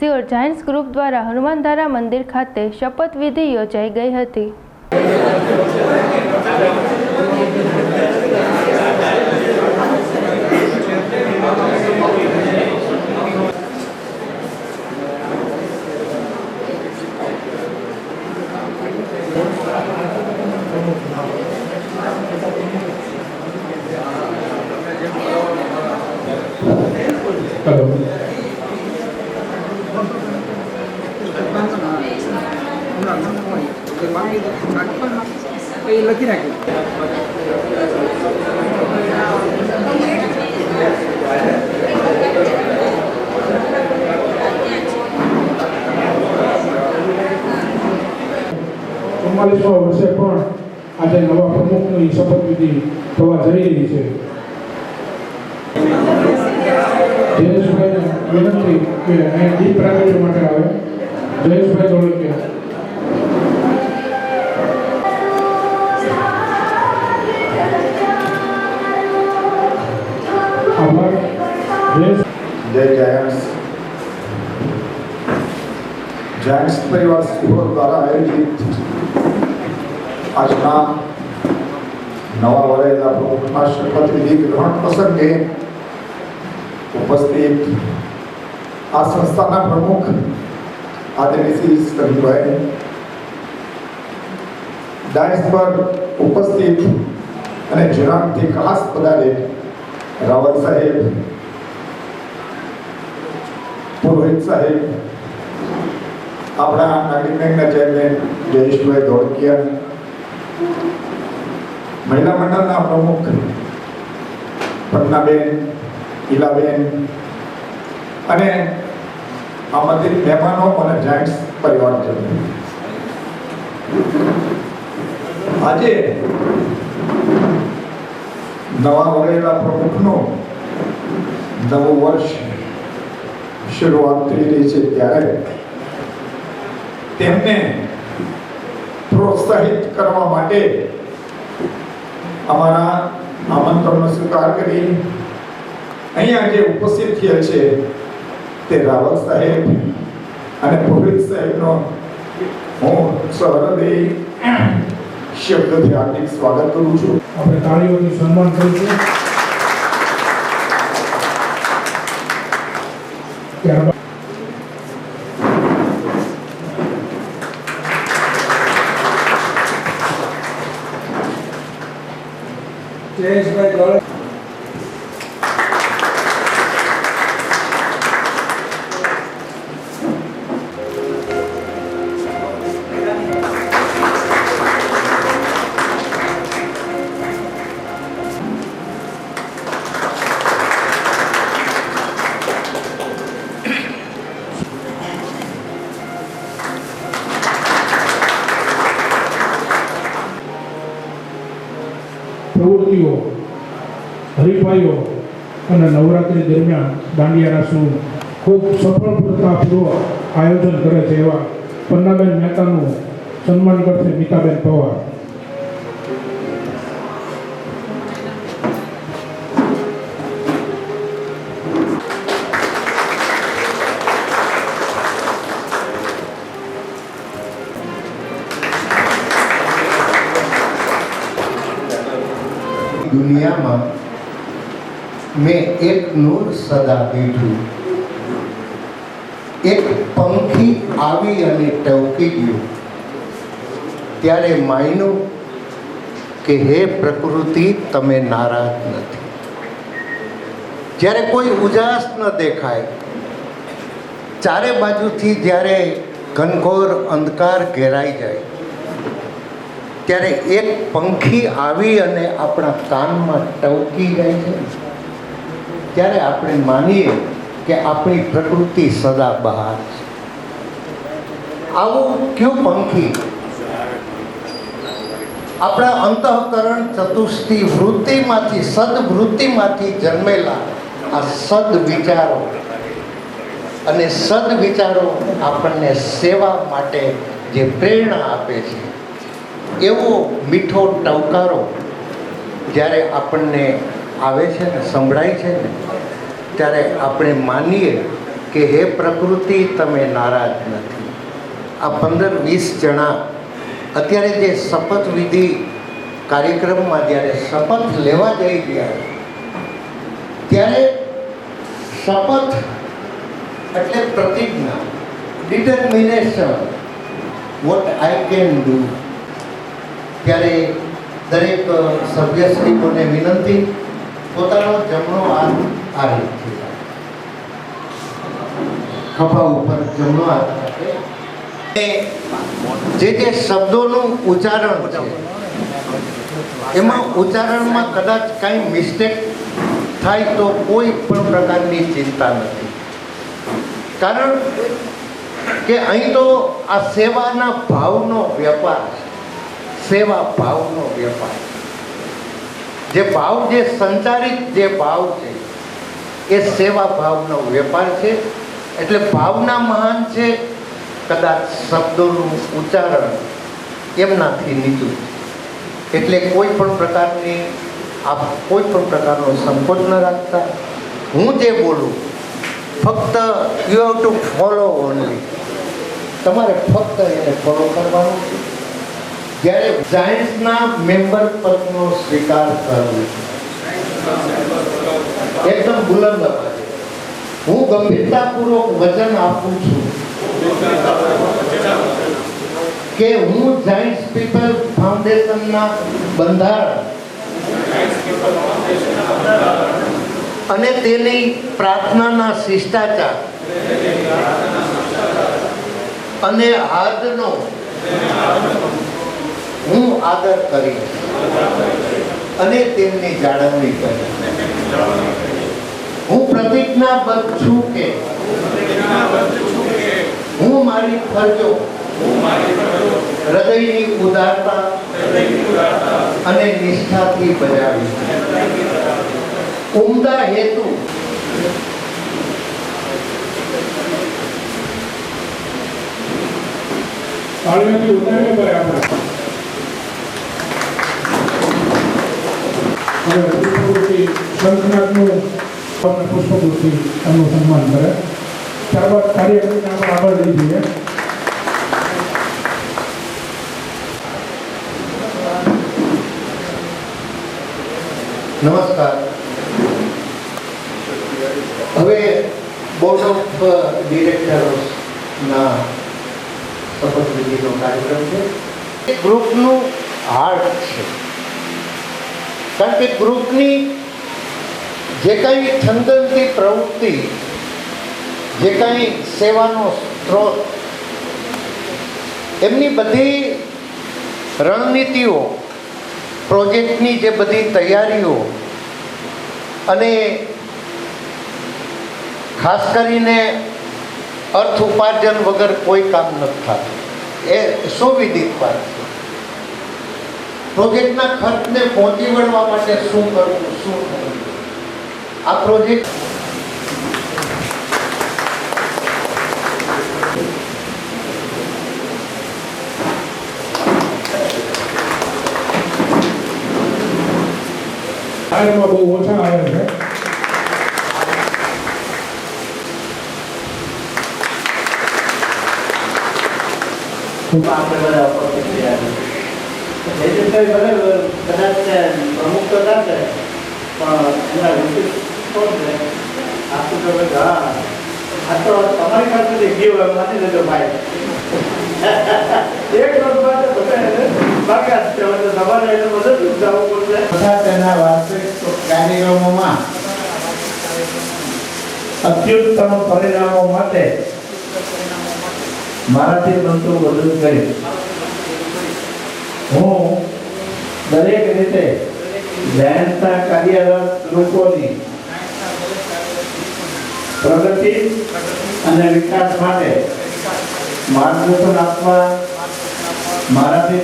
સિયોર Giants group દ્વારા હનુમાનધારા મંદિર ખાતે શપથવિધિ યોજાઈ ગઈ હતી. હેલો એ લખી નાખ્યું વર્ષે પણ આજે નવા પ્રમુખની શપથવિધિ થવા જઈ રહી છે. જયેશભાઈને વિનંતી કે અહીં દીપ પ્રાગટ્ય માટે આવે. જયેશભાઈ ધોળકિયા જય જાયન્ટ્સ જાયન્ટ્સ પરિવાર સુરત દ્વારા આયોજિત આજના નવા વલયના પ્રમુખના શપથવિધિ ગ્રહણ પ્રસંગે ઉપસ્થિત આ સંસ્થાના પ્રમુખ આદરણીય શ્રી સંજયભાઈ ડાયસ પર ઉપસ્થિત અને જુનાગઢથી ખાસ પધારે રાવલ સાહેબ પુરોહિત સાહેબ. આપણા નાગરિક બેંકના ચેરમેન જયેશભાઈ ધોળકિયા. મહિલા મંડળના પ્રમુખ પટનાબેન ઇલાબેન અને આમંત્રિત મહેમાનો અને જાયન્ટ્સ પરિવારજનો આજે નવા વરેલા પ્રમુખનું નવું વર્ષ શરૂઆત થઈ રહી છે ત્યારે તેમને પ્રોત્સાહિત કરવા માટે અમારા આમંત્રણનો સ્વીકાર કરી અહીંયા જે ઉપસ્થિત થયેલ છે તે રાવલ સાહેબ અને પુરોહિત સાહેબનો હું સહૃદય શબ્દથી હાર્દિક સ્વાગત કરું છું. આપણે તાળીઓનું સન્માન કરીશું. ત્યારબાદ જયેશભાઈ દરમિયાન દાંડિયાના શું ખૂબ સફળતાપૂર્વક આયોજન કરે છે એવા પન્નાબેન મહેતાનું સન્માન કરશે મીતાબેન પવાર. દુનિયામાં મેં એક નૂર સદા દીધું. એક પંખી આવી અને ટવકી ગયું. ત્યારે માયનું કે, હે પ્રકૃતિ, તમે નારાજ નથી. જ્યારે કોઈ ઉજાસ ન દેખાય, ચારે બાજુથી જ્યારે ઘનઘોર અંધકાર ઘેરાઈ જાય, ત્યારે એક પંખી આવી અને આપણા કાનમાં ટવકી જાય છે ત્યારે આપણે માનીએ કે આપણી પ્રકૃતિ સદા બહાર છે. આવું કયું પંખી? આપણા અંતઃકરણ ચતુષ્ટિ વૃત્તિમાંથી, સદવૃત્તિમાંથી જન્મેલા આ સદ વિચારો અને સદ વિચારો આપણને સેવા માટે જે પ્રેરણા આપે છે. એવો મીઠો ટવકારો જ્યારે આપણને આવે છે ને, સંભળાય છે ને, ત્યારે આપણે માનીએ કે હે પ્રકૃતિ, તમે નારાજ નથી. આ પંદર વીસ જણા અત્યારે જે શપથવિધિ કાર્યક્રમમાં જ્યારે શપથ લેવા જઈ ગયા, ત્યારે શપથ એટલે પ્રતિજ્ઞા determination what I can do ત્યારે દરેક સભ્યશ્રીઓને વિનંતી પોતાનો જમણો હાથ આ રીતે ખભા ઉપર જમણો હાથ જે જે શબ્દોનું ઉચ્ચારણ એમાં ઉચ્ચારણમાં કદાચ કાંઈ મિસ્ટેક થાય તો કોઈ પણ પ્રકારની ચિંતા નથી. કારણ કે અહીં તો આ સેવાના ભાવનો વેપાર સેવા ભાવનો વેપાર જે ભાવ જે સંચારિત જે ભાવ છે, એ સેવા ભાવનો વેપાર છે. એટલે ભાવના મહાન છે, કદાચ શબ્દોનું ઉચ્ચારણ એમનાથી નીચું. એટલે કોઈ પણ પ્રકારની આપ કોઈ પણ પ્રકારનો સંકોચ ન રાખતા. હું જે બોલું, ફક્ત you have to follow only તમારે ફક્ત એને ફોલો કરવાનું છે. જ્યારે જાયન્ટ્સના મેમ્બર પદનો સ્વીકાર કરવો એકદમ બુલંદ અવાજે. હું ગંભીરતાપૂર્વક વચન આપું છું કે હું જાયન્ટ્સ પીપલ ફાઉન્ડેશનના બંધારણ અને તેની પ્રાર્થનાના શિષ્ટાચાર અને હાદનો હું આદર કરી અને તેમની જાળવણી કરી. હું પ્રતિજ્ઞાબદ્ધ છું કે હું મારી ફરજો હૃદયની ઉદારતા અને નિષ્ઠાથી બજાવીશ. ઉમદા હેતુ તાળીઓથી ઉતારીએ ભાઈ આપણે હવે શંખનાથનું તમને પુષ્પવૃત્તિ એમનું સન્માન કરે. ત્યારબાદ કાર્યક્રમને આપણે આગળ લઈ જઈએ. નમસ્કાર. હવે બોર્ડ ઓફ ડિરેક્ટર્સના શપથવિધિનો કાર્યક્રમ છે. ગ્રુપનું હાર્ટ છે. કારણ કે ગ્રુપની જે કાંઈ છંદનથી પ્રવૃત્તિ, જે કાંઈ સેવાનો સ્ત્રોત, એમની બધી રણનીતિઓ, પ્રોજેક્ટની જે બધી તૈયારીઓ અને ખાસ કરીને અર્થ ઉપાર્જન વગર કોઈ કામ નથી થતું. એ સુવિદિત વાત પ્રોજેક્ટના ખર્ચને પહોંચી વળવા માટે શું કરવું શું કરવું? આ પ્રોજેક્ટ આ એમાં બહુ ઓછા આવે છે. આપણે બધા છે જયદીપભાઈ ભલે કદાચ પ્રમુખ તો ના કરે પણ એમના વિશેષ છે આ તો તમે હા આ તો તમારી પાસે ગયું હોય માની લેજો ભાઈ એક બધા એને બાકાત છે તો તમારે એને મદદ જવું પડશે તથા તેના વાર્ષિક કાર્યક્રમોમાં અત્યુત્તમ પરિણામો માટે મારાથી બનતું બધું કરીશ હું દરેક રીતે જયંતના કાર્યરત લોકોની પ્રગતિ અને વિકાસ માટે. માર્ગદર્શન આપવા મારાથી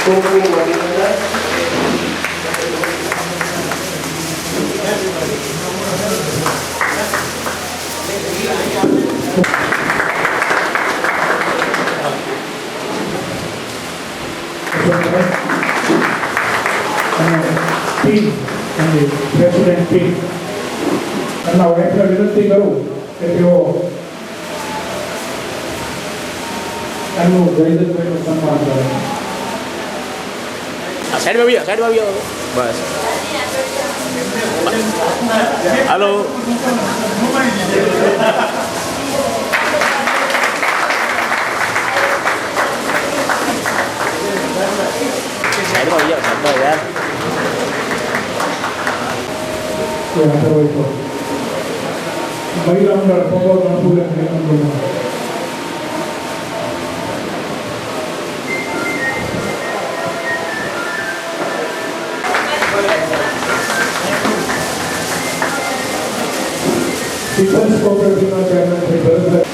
ખૂબ અભિનંદન અને ટીમ અને પ્રેસિડેન્ટ ટીમ એમના વાઇફને વિનંતી કરું કે તેઓ એમનું જયદત્તભાઈનું સન્માન કરે સાઈડમાં આવી જાઓ સાઈડમાં આવી જાઓ બસ હલો સાઈડમાં આવી જાઓ સાઈડમાં યાર કોઓપરેટિવના ચેરમેન શ્રી ભરતભાઈ.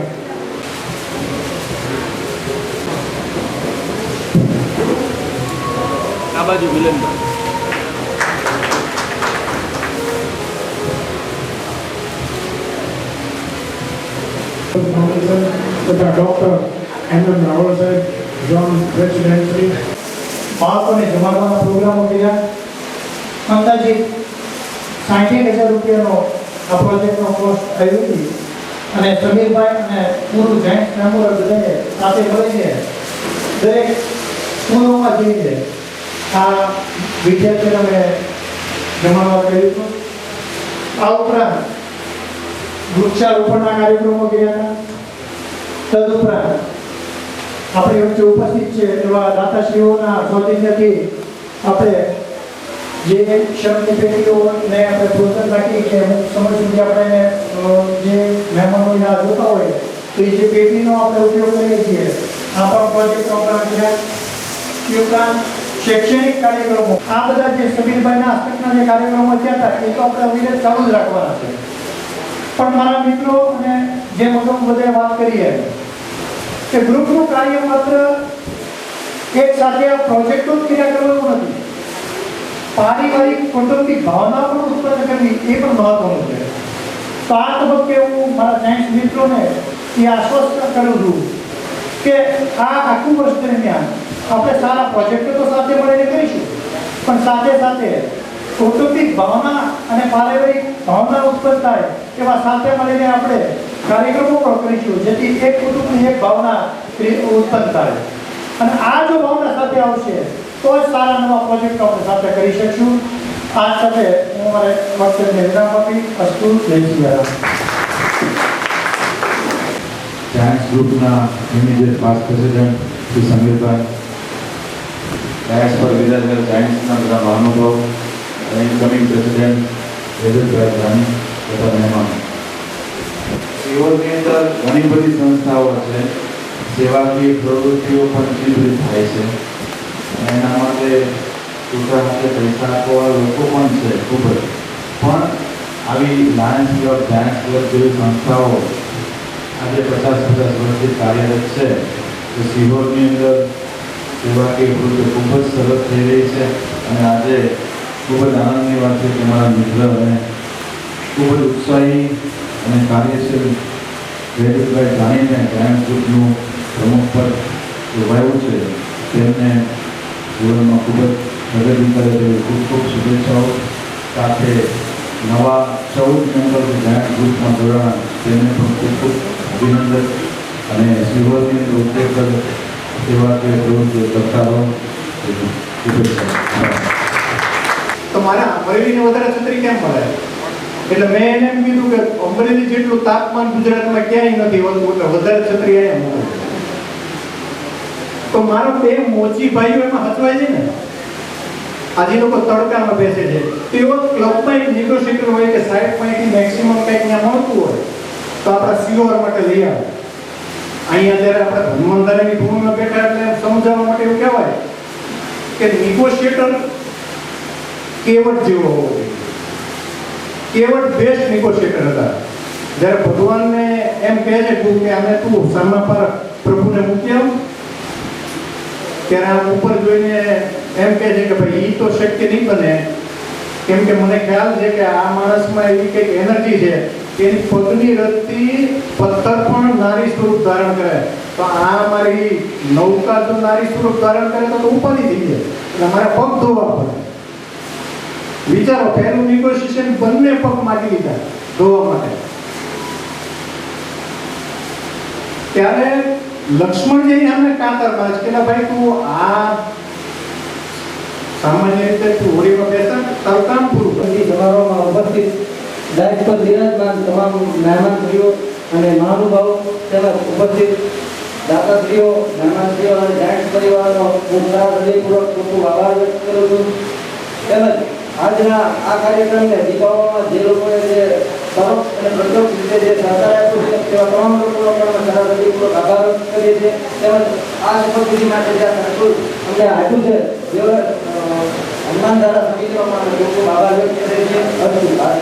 બાજુ મિલનભાઈ તથા ડોક્ટર એમ એમ રાવળ હતી અને સમીરભાઈ અને પૂરું જોઈન્ટ મેમ્બર બધાએ સાથે મળીને આ વિદ્યાર્થીઓને અમે જમાડવા કર્યું હતું. આ ઉપરાંત વૃક્ષારોપણના કાર્યક્રમો ગયા હતા. તદુપરાંત આપણી વચ્ચે ઉપસ્થિત છે એવા દાતાશ્રીઓના સૌજન્યથી આપણે જે શબ્દની પેટીઓને આપણે પ્રોત્સાહન રાખીએ કે અમુક સમય સુધી આપણે જે મહેમાનો યા જોતા હોય, તો એ જે પેટીનો આપણે ઉપયોગ કરીએ છીએ, આ પણ પ્રોજેક્ટ ઉપરાંત ઉપરાંત શૈક્ષણિક કાર્યક્રમો. આ બધા જે સમીરભાઈના હસ્તકના જે કાર્યક્રમો થયા હતા, એ તો આપણે અવિરત ચાલુ જ રાખવાના છે. પણ મારા મિત્રો અને જે મોટો બધે વાત કરીએ, કે ગ્રુપનું કાર્ય માત્ર એક સાથે આ પ્રોજેક્ટો જ ક્રિયા કરવાનું નથી. પારિવારિક કૌટુંબિક ભાવના પણ ઉત્પન્ન કરવી એ પણ મહત્વનું છે. તો આ તબક્કે હું મારા સાયન્સ મિત્રોને એ આશ્વસ્ત કરું છું કે આ આખું વર્ષ દરમિયાન આપણે સારા પ્રોજેક્ટો તો સાથે મળીને કરીશું. પણ સાથે સાથે કૌટુંબિક ભાવના અને પારિવારિક ભાવના ઉત્પન્ન થાય એવા સાથે મળીને આપણે કાર્યક્રમો પણ કરીશું, જેથી એક કુટુંબની એક ભાવના ઉત્પન્ન થાય. અને આ જો ભાવના સાથે આવશે, તો જ સારા નવા પ્રોજેક્ટો આપણે સાથે કરી શકશું. આ સાથે હું મારે વક્તવ્યને વિરામ આપી, અસ્તુ, જય શ્રી ગ્રુપના manager vice president Shri Samirbhai dais પર વિરાજેલ સાયન્સના બધા મહાનુભાવ અને ઇન્કમિંગ પ્રેસિડેન્ટ વેદતભાઈ જાની તથા મહેમાનો સિઓલની અંદર ઘણી બધી સંસ્થાઓ છે સેવાકીય પ્રવૃત્તિઓ પણ કેન્દ્રિત થાય છે એના માટે ટૂંકા માટે પૈસા આપવા લોકો પણ છે ખૂબ જ પણ આવી લાયન્સ ક્લબ ડાયન્સ ક્લબ જેવી સંસ્થાઓ આજે પચાસ પચાસ વર્ષથી કાર્યરત છે તો સિહોરની અંદર સેવાકીય પ્રવૃત્તિ ખૂબ જ સરસ થઈ રહી છે અને આજે ખૂબ જ આનંદની વાત છે કે મારા મિત્ર અને ખૂબ જ ઉત્સાહી અને કાર્યશીલ વેદભાઈ જાણીને ગાયન ગ્રુપનું પ્રમુખ પદ શોભાયું છે. તેમને જીવનમાં ખૂબ જ પ્રગતિ કરે તેવી ખૂબ ખૂબ શુભેચ્છાઓ. સાથે નવા ચૌદ મેમ્બર ગાયન ગ્રુપમાં જોડાણ. તેમને પણ ખૂબ ખૂબ અભિનંદન અને સિહોરની અંદર ઉત્તેજક સેવા કે પ્રવૃત્તિઓ કરતા રહો તેવી શુભેચ્છાઓ તો મારે અમરેલીને વધારે છત્રી કેમ મળે? એટલે મેં એને એમ કીધું કે અમરેલી જેટલું તાપમાન ગુજરાતમાં ક્યાંય નથી હોતું એટલે વધારે છત્રી અહીંયા મળે. તો મારા બે મોચી ભાઈઓ એમાં હચવાય છે ને? આજે લોકો તડકામાં બેસે છે. તેઓ ક્લબમાં એક નેગોશિએટર હોય કે સાઈડમાં એથી મેક્સિમમ કંઈક ત્યાં મળતું હોય, તો આપણા સીઓઆર માટે લઈ આવે. અહીંયા જ્યારે આપણે હનુમાનદારાની ભૂમિમાં બેઠા એટલે સમજાવવા માટે એવું કહેવાય કે નેગોશિએટર કેવટ જેવો હોવો જોઈએ. કેવટ બેસ્ટ નેગોશિએટર હતા. જ્યારે ભગવાનને એમ કહે છે તું કે આને તું સામા પર પ્રભુને મૂકી આવ. ત્યારે આમ ઉપર જોઈને એમ કહે છે કે ભાઈ એ તો શક્ય નહીં બને. કેમ કે મને ખ્યાલ છે કે આ માણસમાં એવી કંઈક એનર્જી છે કે એની પગની રચથી પથ્થર પણ નારી સ્વરૂપ ધારણ કરે તો આ મારી નૌકા જો નારી સ્વરૂપ ધારણ કરે તો ઉપાધિ થઈ જાય. એટલે અમારે પગ ધોવા પડે. વિચારો, પહેલું નિગોશિએશન બંને પગ માગી લીધા ધોવા માટે. ત્યારે લક્ષ્મણજી અમને કાતરમાં કે ભાઈ, તું આ સામાન્ય રીતે તું હોળીમાં બેસા તારું કામ પૂરું પછી સમારોહમાં ઉપસ્થિત દાયિત્વ પર બિરાજમાન તમામ મહેમાન અને મહાનુભાવો તેમજ ઉપસ્થિત દાતાશ્રીઓ મહેમાનશ્રીઓ અને જાયન્ટ પરિવારનો હું સારા હૃદયપૂર્વક ખૂબ ખૂબ આભાર વ્યક્ત કરું છું. તેમજ આજના આ કાર્યક્રમને દીપાવલીમાં જે લોકોએ જે પરોક્ષ અને પ્રત્યક્ષ રીતે જે સહકાર આપ્યો છે તેવા તમામ લોકોનો પણ અમે સારા હૃદયપૂર્વક આભાર વ્યક્ત કરીએ છીએ. તેમજ આ શપથવિધિ માટે જે સંકુલ અમને આપ્યું છે અ, હનુમાન ધારા સમિતિનો પણ ખૂબ ખૂબ આભાર વ્યક્ત કરીએ છીએ. અસ્તુ ભારત.